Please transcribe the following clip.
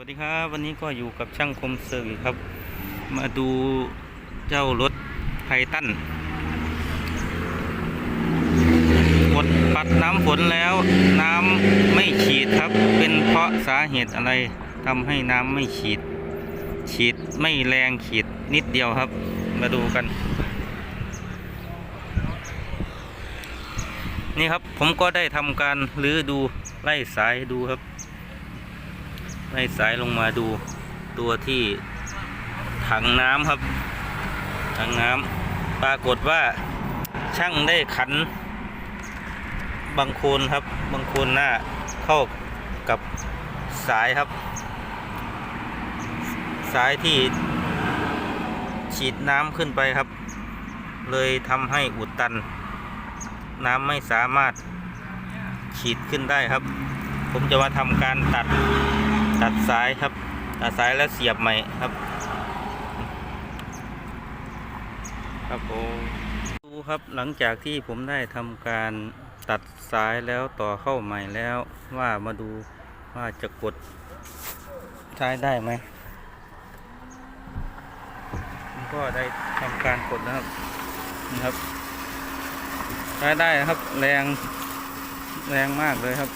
วัสดีครับ วันนี้ก็อยู่กับช่างคมเซอร์วิสครับ มาดูเจ้ารถไททันกดปัดน้ำฝนแล้วน้ำไม่ฉีดครับ เป็นเพราะสาเหตุอะไรทำให้น้ำไม่ฉีด ฉีดไม่แรงฉีดนิดเดียวครับ มาดูกัน นี่ครับผมก็ได้ทำการรื้อดูไล่สายดูครับ ไล่สายลงมาดูตัวที่ถังน้ำครับถังน้ำปรากฏว่าช่างได้ขันบางโคนครับบางโคนหน้าเข้ากับสายครับ สายที่ฉีดน้ำขึ้นไปครับ เลยทำให้อุดตัน น้ำไม่สามารถฉีดขึ้นได้ครับ ผมจะมาทำการตัด ตัดสายครับ ตัดสายแล้วเสียบใหม่ครับ ครับผมดูครับหลังจากที่ผมได้ทำการตัดสายแล้วต่อเข้าใหม่แล้วว่ามาดูว่าจะกดใช้ได้ไหมผมก็ได้ทำการกดนะครับนี่ครับใช้ได้นะครับแรงแรงมากเลยครับ